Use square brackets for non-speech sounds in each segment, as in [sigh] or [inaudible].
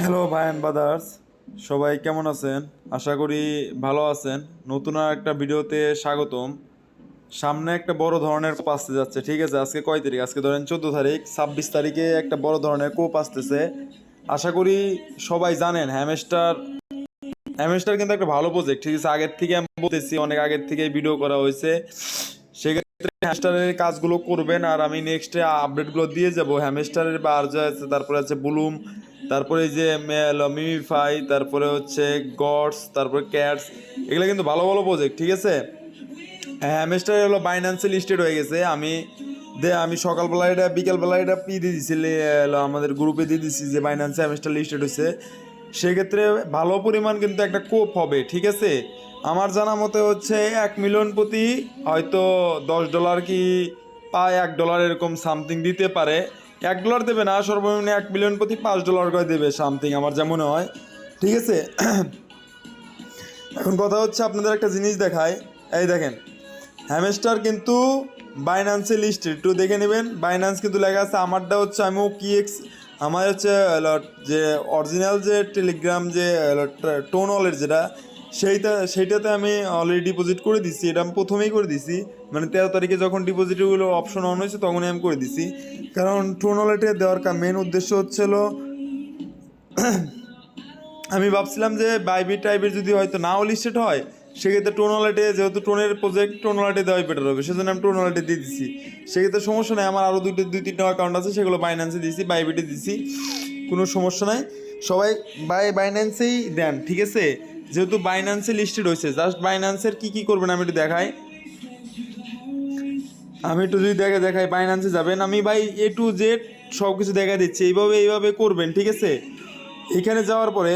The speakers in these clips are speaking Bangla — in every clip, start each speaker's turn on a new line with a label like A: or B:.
A: হ্যালো ভাই অ্যান্ড ব্রাদার্স সবাই কেমন আছেন? আশা করি ভালো আছেন। নতুন আর একটা ভিডিওতে স্বাগতম। সামনে একটা বড় ধরনের কোপ আসতে যাচ্ছে, ঠিক আছে? আজকে কয় তারিখ? আজকে ধরেন চোদ্দ তারিখ, ছাব্বিশ তারিখে একটা বড় ধরনের কোপ আসতেছে। আশা করি সবাই জানেন হ্যামেস্টার হ্যামেস্টার কিন্তু একটা ভালো প্রজেক্ট ঠিক আছে? আগের থেকে আমি বলতেছি, অনেক আগের থেকে ভিডিও করা হয়েছে। সেক্ষেত্রে হ্যামস্টারের কাজগুলো করবেন আর আমি নেক্সটে আপডেটগুলো দিয়ে যাব। হ্যামস্টারের বা আর যা আছে, তারপরে আছে বুলুম তারপরে এই যে মিমিফাই, তারপরে হচ্ছে গডস, তারপরে ক্যাটস, এগুলো কিন্তু ভালো ভালো প্রজেক্ট ঠিক আছে? হ্যামস্টার হলো বাইন্যান্সে লিস্টেড হয়ে গেছে। আমি দে, আমি সকালবেলা এটা, বিকেলবেলা এটা পি দিয়ে দিছি আমাদের গ্রুপে দিয়ে দিছি যে বাইন্যান্সে হ্যামস্টার লিস্টেড হয়েছে। সেক্ষেত্রে ভালো পরিমাণ কিন্তু একটা কোপ হবে, ঠিক আছে? আমার জানা মতে হচ্ছে এক মিলিয়ন প্রতি হয়তো দশ ডলার কি পায়, এক ডলার এরকম সামথিং দিতে পারে। এক ডলার দেবে না, সর্বনিম্ন এক মিলিয়ন প্রতি পাঁচ ডলার করে দেবে সামথিং আমার যেমন হয়। ঠিক আছে? এখন কথা হচ্ছে আপনাদের একটা জিনিস দেখায় এই দেখেন হ্যামেস্টার কিন্তু বাইন্যান্সে লিস্ট একটু দেখে নেবেন। বাইন্যান্স কিন্তু লেখা আছে, আমারটা হচ্ছে আমি কি এক্স আমার হচ্ছে যে অরিজিনাল যে টেলিগ্রাম যে টোন যেটা সেইটা, সেইটাতে আমি অলরেডি ডিপোজিট করে দিচ্ছি এটা আমি প্রথমেই করে দিছি। মানে তেরো তারিখে যখন ডিপোজিটগুলো অপশন অন হয়েছে, তখনই আমি করে দিছি। কারণ টোন ওয়ালেটে দেওয়ার মেন উদ্দেশ্য হচ্ছিল [clears throat] আমি ভাবছিলাম যে বাইবি টাইপের যদি হয়তো নাও লিস্টেড হয়, সেক্ষেত্রে টোন ওয়ালেটে যেহেতু টোনের প্রজেক্ট টোন ওয়ালেটে দেওয়াই বেটার হবে। সেজন্য আমি টোন ওয়ালেটে দিয়ে দিচ্ছি সেক্ষেত্রে সমস্যা নেই, আমার আরও দুটো দুই, তিনটা অ্যাকাউন্ট আছে, সেগুলো বাইন্যান্সে দিয়েছি বাইবিটে দিছি। কোনো সমস্যা নাই। সবাই বাই বাইন্যান্সেই দেন, ঠিক আছে? যেহেতু বাইন্যান্সে লিস্টেড হয়েছে জাস্ট বাইন্যান্সের কী কী করবেন আমি একটু দেখাই। আমি একটু যদি দেখে দেখাই বাইন্যান্সে যাবেন, আমি ভাই এ টু জেড সব কিছু দেখা দিচ্ছি, এইভাবে এইভাবে করবেন, ঠিক আছে? এখানে যাওয়ার পরে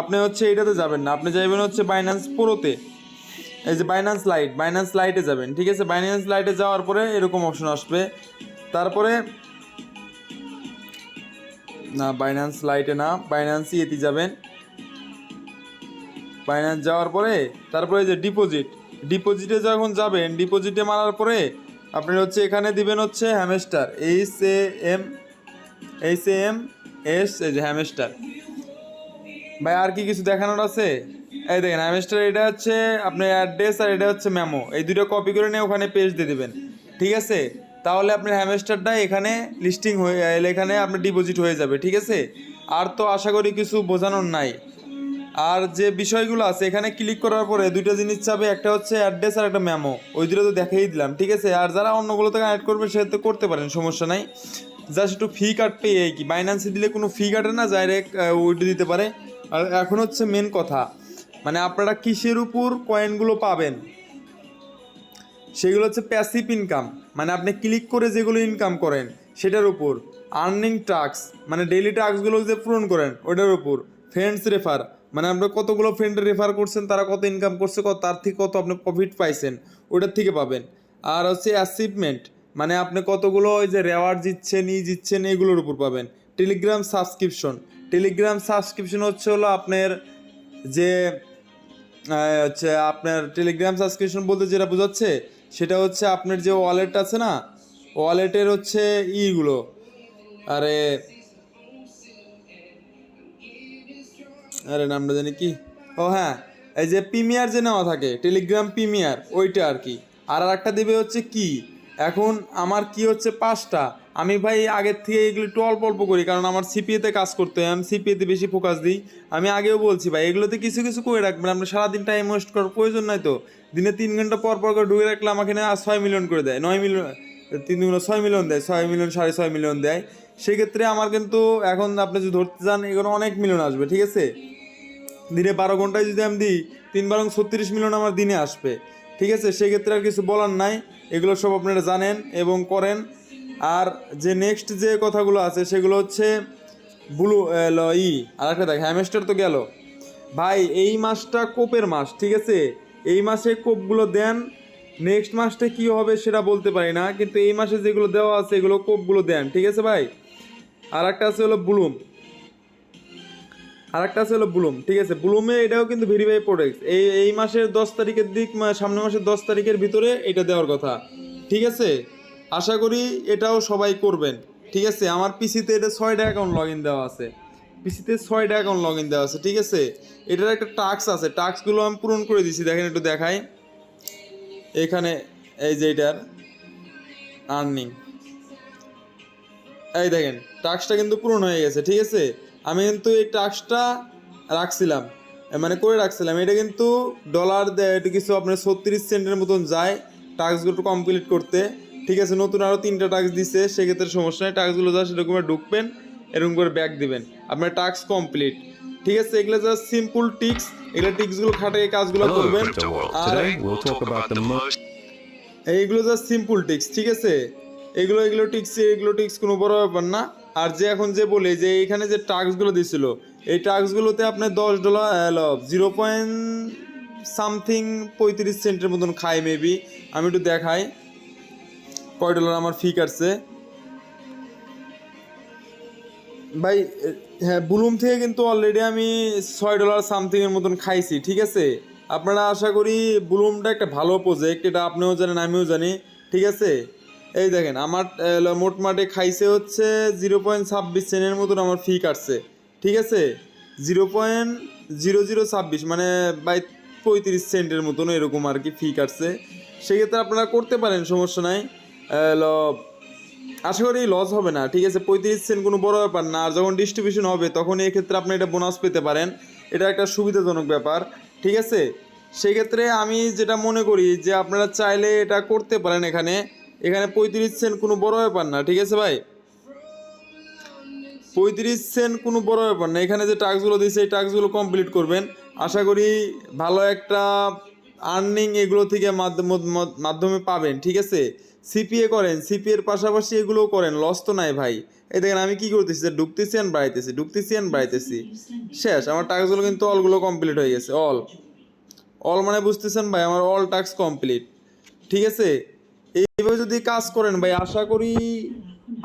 A: আপনি হচ্ছে এটাতে যাবেন না, আপনি যাবেন হচ্ছে বাইন্যান্স প্রোতে এই যে বাইন্যান্স লাইট বাইন্যান্স লাইটে যাবেন, ঠিক আছে? বাইন্যান্স লাইটে যাওয়ার পরে এরকম অপশন আসবে। তারপরে, না বাইন্যান্স লাইটে না বাইন্যান্স ইয়েতে যাবেন। বাইন্যান্স যাওয়ার পরে তারপরে যে ডিপোজিট ডিপোজিটে যখন যাবেন ডিপোজিটে মারার পরে আপনি হচ্ছে এখানে দিবেন হচ্ছে hamster H A M H A M S এই যে হ্যামেস্টার ভাই, আর কি কিছু দেখানোর আছে? এই দেখেন হ্যামেস্টার এটা হচ্ছে আপনার অ্যাড্রেস আর এটা হচ্ছে মেমো এই দুটো কপি করে নিয়ে ওখানে পেজ দিয়ে দেবেন। ঠিক আছে? তাহলে আপনার হ্যামেস্টারটা এখানে লিস্টিং হয়ে, এখানে আপনার ডিপোজিট হয়ে যাবে। ঠিক আছে? আর তো আশা করি কিছু বোঝানোর নাই। আর যে বিষয়গুলো আছে, এখানে ক্লিক করার পরে দুইটা জিনিস চাবে, একটা হচ্ছে অ্যাড্রেস আর একটা মেমো ওই দুটো তো দেখাই দিলাম, ঠিক আছে? আর যারা অন্যগুলো থেকে অ্যাড করবে, সে তো করতে পারেন, সমস্যা নাই। জাস্ট একটু ফি কাটবে এই কি বাইন্যান্সে দিলে কোনো ফি কাটে না ডাইরেক্ট ওইটা দিতে পারে। আর এখন হচ্ছে মেন কথা মানে আপনারা কিসের উপর কয়েনগুলো পাবেন? সেগুলো হচ্ছে প্যাসিভ ইনকাম মানে আপনি ক্লিক করে যেগুলো ইনকাম করেন, সেটার উপর। আর্নিং টাস্ক মানে ডেইলি টাস্কগুলো যে পূরণ করেন, ওটার উপর। ফ্রেন্ডস রেফার মানে আপনার কতগুলো ফ্রেন্ড রেফার করছেন, তারা কত ইনকাম করছে, কত তার থেকে কত আপনি প্রফিট পাইছেন, ওটার থেকে পাবেন। আর হচ্ছে অ্যাচিভমেন্ট মানে আপনি কতগুলো ওই যে রেওয়ার্ড জিতছেন ই জিতছেন এগুলোর উপর পাবেন। টেলিগ্রাম সাবস্ক্রিপশন টেলিগ্রাম সাবস্ক্রিপশন হচ্ছে হলো আপনার যে হচ্ছে আপনার টেলিগ্রাম সাবস্ক্রিপশন বলতে যেটা বোঝাচ্ছে, সেটা হচ্ছে আপনার যে ওয়ালেট আছে না ওয়ালেটের হচ্ছে ইগুলো, আরে আরে নামটা জানি কি? ও হ্যাঁ এই যে প্রিমিয়ার যে নেওয়া থাকে টেলিগ্রাম প্রিমিয়ার, ওইটা আর কি। আর একটা দেবে হচ্ছে কি? এখন আমার কি হচ্ছে পাঁচটা? আমি ভাই আগের থেকে এগুলো একটু অল্প অল্প করি, কারণ আমার সিপিএতে কাজ করতে হয়, আমি সিপিএতে বেশি ফোকাস দিই। আমি আগেও বলছি ভাই, এগুলোতে কিছু কিছু করে রাখবেন, আমরা সারাদিন টাইম ওয়েস্ট করার প্রয়োজন নাই তো। দিনে তিন ঘণ্টা পর পর করে ঢুকে রাখলে আমাকে না ছয় মিলিয়ন করে দেয়, নয় মিলিয়ন তিন দুগুলো ছয় মিলিয়ন দেয়, ছয় মিলিয়ন সাড়ে ছয় মিলিয়ন দেয়। সেক্ষেত্রে আমার কিন্তু এখন আপনি যদি ধরতে চান এগুলো অনেক মিলিয়ন আসবে, ঠিক আছে? দিনে বারো ঘন্টায় যদি আমি দিই, তিন বারং ছত্রিশ মিলিয়ন আমার দিনে আসবে। ঠিক আছে? সেক্ষেত্রে আর কিছু বলার নাই। এগুলো সব আপনারা জানেন এবং করেন। আর যে নেক্সট যে কথাগুলো আছে, সেগুলো হচ্ছে ব্লু ই। আর একটা দেখ হ্যামেস্টার তো গেল। ভাই, এই মাসটা কোপের মাস, ঠিক আছে? এই মাসে কোপগুলো দেন। নেক্সট মাসটা কি হবে সেটা বলতে পারি না, কিন্তু এই মাসে যেগুলো দেওয়া আছে, এগুলো কোপগুলো দেন। ঠিক আছে ভাই? আর একটা আছে হলো ব্লুম। আর একটা আছে হলো ব্লুম, ঠিক আছে? ব্লুমে এটাও কিন্তু ভেরিফাই প্রোডাক্ট। এই এই মাসের দশ তারিখের দিক সামনের মাসের দশ তারিখের ভিতরে এটা দেওয়ার কথা, ঠিক আছে? আশা করি এটাও সবাই করবেন, ঠিক আছে? আমার পিসিতে এটা ছয়টা অ্যাকাউন্ট লগ ইন দেওয়া আছে। পিসিতে ছয়টা অ্যাকাউন্ট লগ ইন দেওয়া আছে, ঠিক আছে? এটার একটা টাস্ক আছে, টাস্কগুলো আমি পূরণ করে দিছি, দেখেন একটু দেখাই। এখানে এই যে এটার আর্নিং এই দেখেন, টাস্কটা কিন্তু পূরণ হয়ে গেছে, ঠিক আছে? আমি কিন্তু এই টাস্কটা রাখছিলাম। মানে করে রাখছিলাম। এটা কিন্তু ডলার দেয় এটা কিছু আপনার ছত্রিশ সেন্টের মতন যায় টাস্কগুলো কমপ্লিট করতে। ঠিক আছে নতুন আরও তিনটা টাস্ক দিছে সেক্ষেত্রে সমস্যা নেই। টাস্কগুলো যা সেরকম ঢুকবেন এরকম করে ব্যাক দিবেন। আপনার টাস্ক কমপ্লিট ঠিক আছে এগুলো জাস্ট সিম্পল টিক্স এগুলো টিক্সগুলো খাটে এই কাজগুলো করবেন। আর এইগুলো জাস্ট সিম্পল টিক্স ঠিক আছে? এগুলো এগুলো টিক্স এগুলো টিক্স কোনো বড় ব্যাপার না। আর যে এখন যে বলে যে এখানে যে টাস্কগুলো দিছিল, এই টাস্কগুলোতে আপনার দশ ডলার জিরো পয়েন্ট সামথিং পঁয়ত্রিশ সেন্টের মতন খাই মেবি আমি একটু দেখাই। কয় ডলার আমার ফি কাটছে? ভাই হ্যাঁ বুলুম থেকে কিন্তু অলরেডি আমি ছয় ডলার সামথিংয়ের মতন খাইছি, ঠিক আছে? আপনারা আশা করি বুলুমটা একটা ভালো প্রজেক্ট এটা আপনিও জানেন, আমিও জানি, ঠিক আছে? এই দেখেন, আমার মোটমাটে খাইছে হচ্ছে জিরো পয়েন্ট ছাব্বিশ সেন্টের মতন আমার ফি কাটছে, ঠিক আছে? জিরো পয়েন্ট জিরো জিরো ছাব্বিশ মানে বাই পঁয়ত্রিশ সেন্টের মতন এরকম আর কি ফি কাটছে। সেক্ষেত্রে আপনারা করতে পারেন, সমস্যা নাই। আশা করি লস হবে না, ঠিক আছে? পঁয়ত্রিশ সেন্ট কোনো বড় ব্যাপার না, আর যখন ডিস্ট্রিবিউশন হবে, তখন এই ক্ষেত্রে আপনি এটা বোনাস পেতে পারেন। এটা একটা সুবিধাজনক ব্যাপার, ঠিক আছে? সেক্ষেত্রে আমি যেটা মনে করি যে, আপনারা চাইলে এটা করতে পারেন এখানে। এখানে পঁয়ত্রিশ সেন্ট কোনো বড় ব্যাপার না, ঠিক আছে ভাই? পঁয়ত্রিশ সেন্ট কোনো বড় ব্যাপার না। এখানে যে টাস্কগুলো দিয়েছে এই টাস্কগুলো কমপ্লিট করবেন। আশা করি ভালো একটা আর্নিং এগুলো থেকে মাধ্যম- পাবেন, ঠিক আছে? সিপিএ করেন সিপিএ এর পাশাপাশি এগুলোও করেন লস তো নাই ভাই। এই দেখেন, আমি কি করতেছি? যে ঢুকতেছি আর বাড়াইতেছি, ঢুকতেছি আর বাড়াইতেছি। শেষ, আমার টাস্কগুলো কিন্তু অলগুলো কমপ্লিট হয়ে গেছে অল অল মানে বুঝতেছেন ভাই, আমার অল টাস্ক কমপ্লিট ঠিক আছে? এইভাবে যদি কাজ করেন ভাই, আশা করি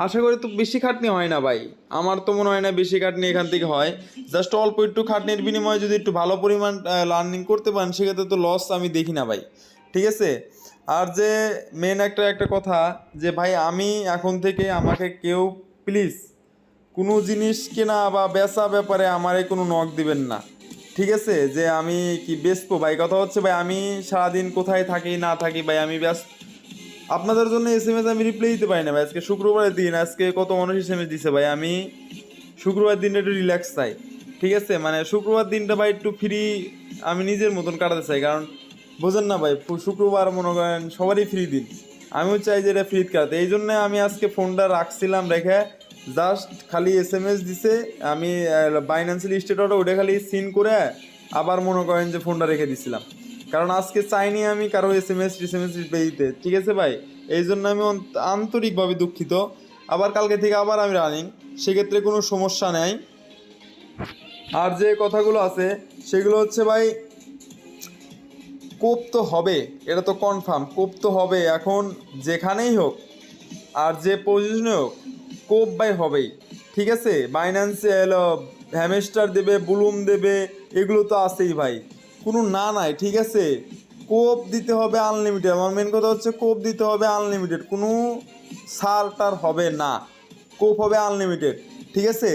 A: আশা করি তো বেশি খাটনি হয় না ভাই। আমার তো মনে হয় না বেশি খাটনি এখান থেকে হয়। জাস্ট অল্প একটু খাটনির বিনিময়ে যদি একটু ভালো পরিমাণ লার্নিং করতে পারেন, সেক্ষেত্রে তো লস আমি দেখি না ভাই। ঠিক আছে? আর যে মেন একটা একটা কথা যে ভাই, আমি এখন থেকে আমাকে কেউ প্লিজ কোনো জিনিস কেনা বা বেচা ব্যাপারে আমারে কোনো নখ দিবেন না। ঠিক আছে? যে আমি কি বেচবো? ভাই, কথা হচ্ছে ভাই, আমি সারাদিন কোথায় থাকি, না থাকি, ভাই, আমি ব্যস্ত আপনাদের জন্য এস এম এস আমি রিপ্লাই দিতে পারি না ভাই। আজকে শুক্রবারের দিন, আজকে কত মানুষ এস এম এস দিছে ভাই? আমি শুক্রবার দিনটা একটু রিল্যাক্স চাই, ঠিক আছে? মানে শুক্রবার দিনটা ভাই একটু ফ্রি আমি নিজের মতন কাটাতে চাই, কারণ বোঝেন না ভাই শুক্রবার মনে করেন সবারই ফ্রি দিন। আমিও চাই যে এটা ফ্রি কাটাতে। এই জন্য আমি আজকে ফোনটা রাখছিলাম, রেখে জাস্ট খালি এস এম এস দিছে আমি বাইন্যান্সিয়াল স্টেটটা ওটা খালি সিন করে আবার মনে করেন যে ফোনটা রেখে দিছিলাম। কারণ আজকে চাইনি আমি কারও S M S S M S দিতে। ঠিক আছে ভাই? এই জন্য আমি আন্তরিকভাবে দুঃখিত। আবার কালকে থেকে আবার আমি রানিং সেক্ষেত্রে কোনো সমস্যা নেই। আর যে কথাগুলো আছে, সেগুলো হচ্ছে ভাই, কোপ তো হবে, এটা তো কনফার্ম কোপ তো হবে, এখন যেখানেই হোক, আর যে পজিশনে হোক, কোপ বাই হবেই। ঠিক আছে? বাইন্যান্স হ্যামেস্টার দেবে বুলুম দেবে, এগুলো তো আছেই ভাই। কোনো না নাই, ঠিক আছে? কোপ দিতে হবে আনলিমিটেড আমার মেন কথা হচ্ছে কোপ দিতে হবে আনলিমিটেড কোনো সার টার হবে না, কোপ হবে আনলিমিটেড ঠিক আছে?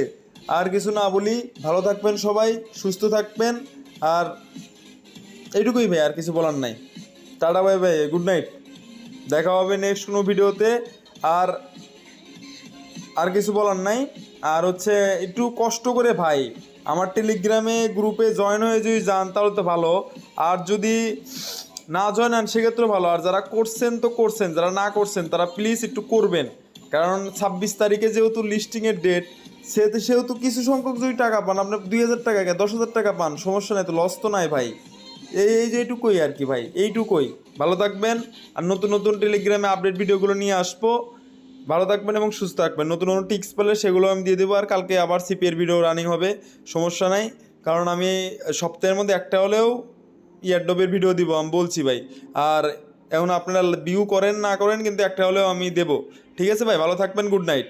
A: আর কিছু না বলি, ভালো থাকবেন সবাই, সুস্থ থাকবেন, আর এইটুকুই ভাই, আর কিছু বলার নাই। Tata bye bye good night দেখা হবে নেক্সট কোনো ভিডিওতে, আর আর কিছু বলার নাই, আর হচ্ছে একটু কষ্ট করে ভাই আমার টেলিগ্রামে গ্রুপে জয়েন হয়ে যদি যান, তাহলে তো ভালো। আর যদি না জয়েন হন, সেক্ষেত্রেও ভালো। আর যারা করছেন তো করছেন, যারা না করছেন, তারা প্লিজ একটু করবেন। কারণ ছাব্বিশ তারিখে যেহেতু লিস্টিংয়ের ডেট সেহেতু সেহেতু কিছু সংখ্যক যদি টাকা পান আপনার দুই হাজার টাকা দশ হাজার টাকা পান, সমস্যা নাই, তো লস তো নাই ভাই। এই এই যে এইটুকুই আর কি ভাই, এইটুকুই। ভালো থাকবেন। আর নতুন নতুন টেলিগ্রামে আপডেট ভিডিওগুলো নিয়ে আসব। ভালো থাকবেন এবং সুস্থ থাকবেন। নতুন নতুন টিক্স পেলে সেগুলো আমি দিয়ে দেবো। আর কালকে আবার সিপিএর ভিডিও রানিং হবে। সমস্যা নাই। কারণ আমি সপ্তাহের মধ্যে একটা হলেও ইয়ারডবের ভিডিও দিব, আমি বলছি ভাই। আর এখন আপনারা ভিউ করেন, না করেন, কিন্তু একটা হলেও আমি দেবো। ঠিক আছে ভাই? ভালো থাকবেন গুড নাইট